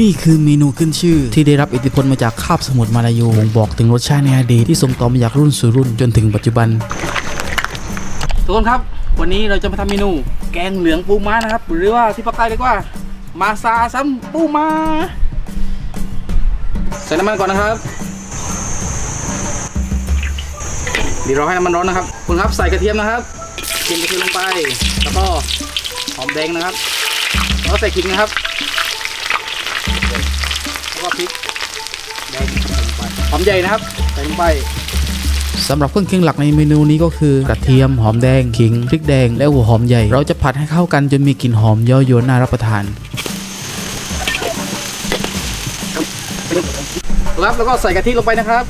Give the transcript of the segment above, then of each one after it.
นี่คือเมนูขึ้นชื่อ ที่ได้รับอิทธิพลมาจากคาบสมุทรมาลายูบอกถึงรสชาติในอดีตที่ส่งต่อมาจากรุ่นสู่รุ่นจนถึงปัจจุบัน ทุกคนครับ วันนี้เราจะมาทำเมนู แกงเหลืองปูม้านะครับ หรือว่าที่ภาคใต้เรียกว่า มาซาซัมปูม้าใส่น้ำมันก่อนนะครับเดี๋ยวเราให้น้ำมันร้อนนะครับ คุณครับใส่กระเทียมนะครับเทียมกระเทียมลงไป แล้วก็หอมแดงนะครับ แล้วใส่ขิงนะครับ ก็พริกแดงใส่ลงไปหอมใหญ่นะครับใส่ลงไปสำหรับเครื่องเคียงหลักในเมนูนี้ก็คือกระเทียมหอมแดงขิงพริกแดงและหัวหอมใหญ่ เราจะผัดให้เข้ากันจนมีกลิ่นหอมเย้ายวนน่ารับประทานครับแล้วก็ใส่กะทิลงไปนะครับ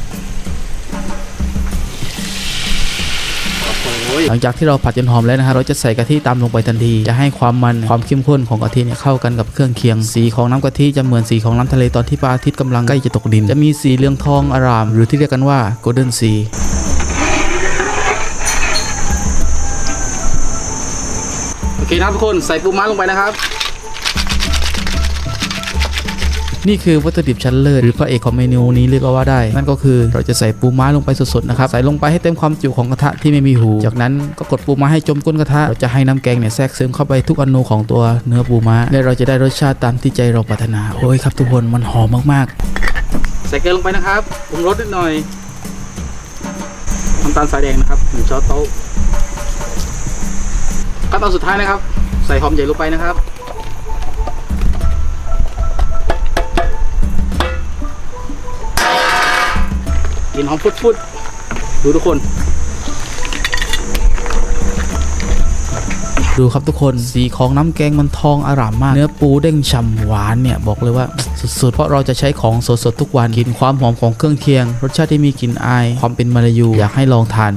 หลังจากที่เราผัดจนหอมแล้วนะฮะเราจะใส่กะทิตามลงไปทันที จะให้ความมันความเข้มข้นของกะทิเนี่ยเข้ากันกับเครื่องเคียง สีของน้ำกะทิจะเหมือนสีของน้ำทะเลตอนที่พระอาทิตย์กำลังใกล้จะตกดิน จะมีสีเหลืองทองอาราม หรือที่เรียกกันว่า golden sea โอเคนะครับทุกคนใส่ปูม้าลงไปนะครับ นี่คือวัตถุดิบชั้นเลิศหรือพระเอกของเมนูนี้เรียกว่าได้ นั่นก็คือเราจะใส่ปูม้าลงไปสดๆนะครับใส่ลงไปให้เต็มความจุของกระทะที่ไม่มีหู จากนั้นก็กดปูม้าให้จมก้นกระทะเราจะให้น้ำแกงเนี่ยแทรกซึมเข้าไปทุกอนูของตัวเนื้อปูม้า และเราจะได้รสชาติตามที่ใจเราปรารถนาโอ้ยครับทุกคนมันหอมมากๆ ใส่เกลือลงไปนะครับปรุงรสนิดหน่อยน้ำตาลทรายแดงนะครับหนึ่งช้อนโต๊ะขั้นตอนสุดท้ายนะครับ ใส่หอมใหญ่ลงไปนะครับ กลิ่นหอมฟุดๆดูทุกคน ดูครับทุกคนสีของน้ำแกงมันทองอร่ามมาก เนื้อปูเด้งฉ่ำหวานเนี่ย บอกเลยว่าสุดๆ เพราะเราจะใช้ของสดๆ ทุกวันกลิ่นความหอมของเครื่องเคียง รสชาติที่มีกลิ่นอาย ความเป็นมาลายูอยากให้ลองทาน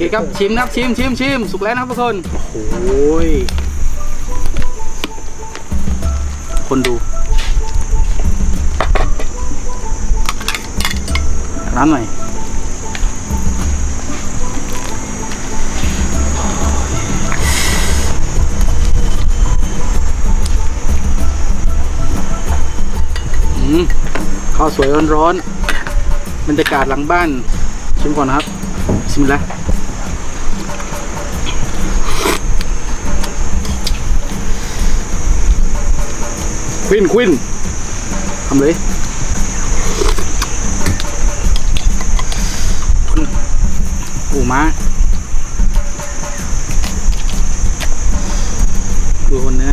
เคครับชิมนะครับชิมชิมชิมสุกแล้วนะครับทุกคนโอ้ยคนดูร้านหน่อยอืมข้าวสวยร้อนๆบรรยากาศหลังบ้านชิมก่อนนะครับชิมแล้ว ควินควินทำเลยปูม้าดูคนเนื้อ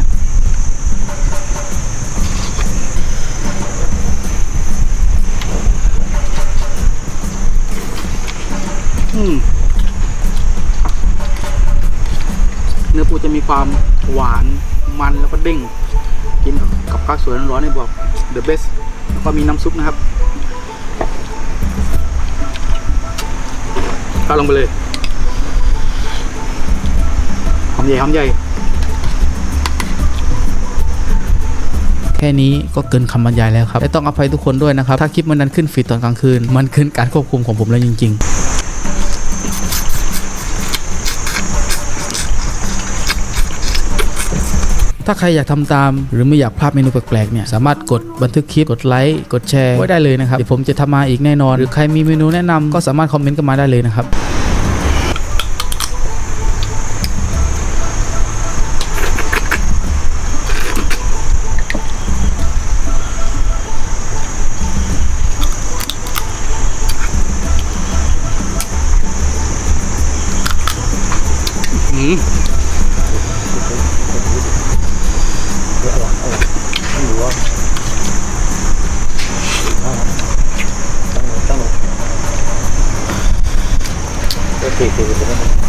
อืมเนื้อปูจะมีความหวานมันแล้วก็เด้ง กินกับข้าวสวยร้อนๆนี่บอก the best แล้วก็มีน้ำซุปนะครับข้าลงไปเลยหอมใหญ่หอมใหญ่แค่นี้ก็เกินคำบรรยายแล้วครับและต้องอภัยทุกคนด้วยนะครับ ถ้าคลิปมันนั้นขึ้นฟีดตอนกลางคืน มันขึ้นการควบคุมของผมแล้วจริง ๆ ถ้าใครอยากทำตาม หรือไม่อยากพลาดเมนูแปลกๆเนี่ยสามารถกดบันทึกคลิปกดไลค์กดแชร์ไว้ได้เลยนะครับเดี๋ยวผมจะทำมาอีกแน่นอน หรือใครมีเมนูแนะนำก็สามารถคอมเมนต์กันมาได้เลยนะครับอืม โอเคคือ